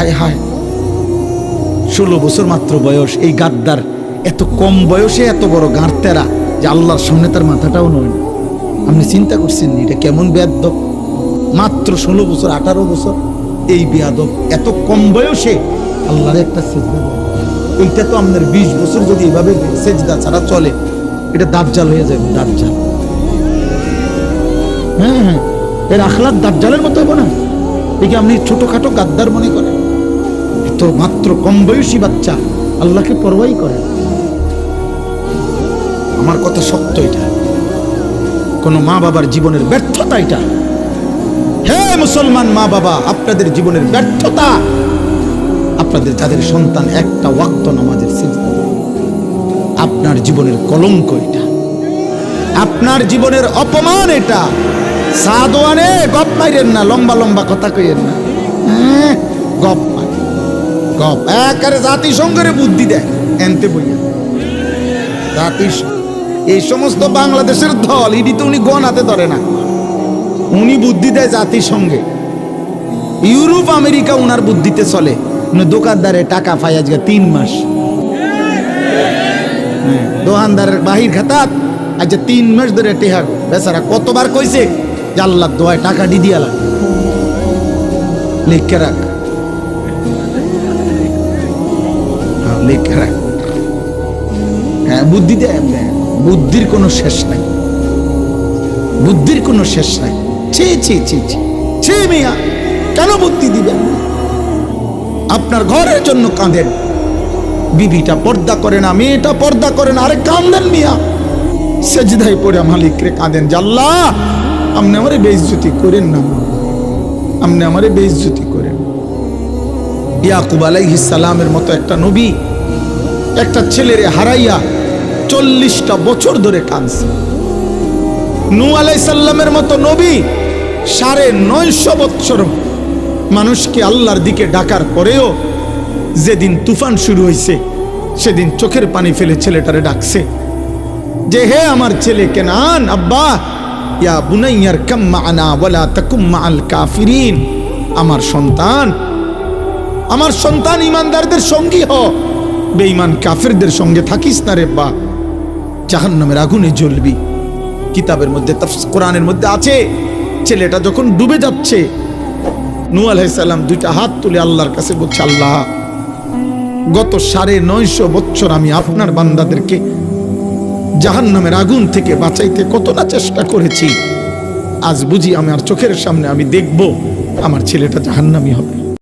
হায় হায়। ষোলো বছর মাত্র বয়স, এই গাদ্দার এত কম বয়সে এত বড় গাঁড়তেরা যে আল্লাহর সামনে তার মাথাটাও নয় না। আপনি চিন্তা করছেন এটা কেমন বেয়াদব? মাত্র ষোলো বছর, আঠারো বছর, এই বেয়াদব এত কম বয়সে আল্লাহর একটা সেজদা। এইটা তো আপনার বিশ বছর যদি এভাবে সেজদা ছাড়া চলে, এটা দাজ্জাল হয়ে যাবে, দাজ্জাল। হ্যাঁ হ্যাঁ এর আখলাদ দাবজালের মতো হবে না। একে আপনি ছোটখাটো গাদ্দার মনে করেন? এত মাত্র কম বয়সী বাচ্চা আল্লাহকে পরবাই করে। আমার কথা সত্য এটা। কোন মা বাবার জীবনের ব্যর্থতা এটা। হে মুসলমান মা বাবা আপনাদের জীবনের ব্যর্থতা। আপনাদের যাদের সন্তান একটা ওয়াক্ত নামাজের আপনার জীবনের কলঙ্ক এটা। আপনার জীবনের অপমান এটা। সাদোয়ানে গপ মাইরেন না লম্বা লম্বা কথা কইেন না। হ্যাঁ, গপ গপ একারে জাতিসংঘের বুদ্ধি দেয় এনতে বইয়া। এই সমস্ত বাংলাদেশের দল ইডি তো উনি গণ হাতে ধরে না। উনি বুদ্ধি দেয় জাতিসংঘে। ইউরোপ আমেরিকা উনার বুদ্ধিতে চলে। দোকানদারে টাকা পাই আজকে তিন মাস। হ্যাঁ, দোকানদারের বাহির খাতাত আচ্ছা তিন মাস ধরে টেহার। বেচারা কতবার কইছে আল্লাহ দোয়ায় টাকা দি দিয়া লাগে লিখে রাখ। লিখে হ্যাঁ বুদ্ধি দেয় বুদ্ধির কোনো শেষ নাই। বুদ্ধির কোনো শেষ নাই। ছি ছি ছি ছি। ছি, মিয়া, কেন বুদ্ধি দিবেন? আপনার ঘরের জন্য কাঁদেন। বিবিটা পর্দা করে না, মেয়েটা পর্দা করে না, আরে কান্দেন মিয়া। সেজদাই পড়ে মালিক রে কাঁদেন জাল্লা আপনি আমারে বেইজ্জতি করেন না। আপনি আমারে বেইজ্জতি করেন। ইয়াকুব আলাইহিস সালামের মতো একটা নবী, একটা ছেলেরে হারাইয়া চল্লিশটা বছর ধরে কাঁদছে। নু আলাইসাল্লামের মতো নবী সাড়ে নয়শো বৎসর মানুষকে আল্লাহর দিকে ডাকার পরেও যেদিন তুফান শুরু হয়েছে সেদিন চোখের পানি ফেলে ছেলেটারে ডাকছে। যে, হে আমার ছেলে কেনান, আব্বা, ইয়া বুনাইয়ার কাম্মা আনা ওয়ালা তাকুম্মা মাআল কাফিরিন, আমার সন্তান আমার সন্তান ইমানদারদের সঙ্গী হ। বেঈমান কাফেরদের সঙ্গে থাকিস না রে বা জাহান্নামের আগুনে জ্বলবি। কিতাবের মধ্যে কোরআনের মধ্যে আছে, ছেলেটা যখন ডুবে যাচ্ছে নূ আলাইসাল্লাম দুইটা হাত তুলে আল্লাহর কাছে বলছে, আল্লাহ, গত সাড়ে নয়শো বছর আমি আপনার বান্দাদেরকে জাহান্নামের আগুন থেকে বাঁচাইতে কত না চেষ্টা করেছি। আজ বুঝি আমার চোখের সামনে আমি দেখব, আমার ছেলেটা জাহান্নামি হবে।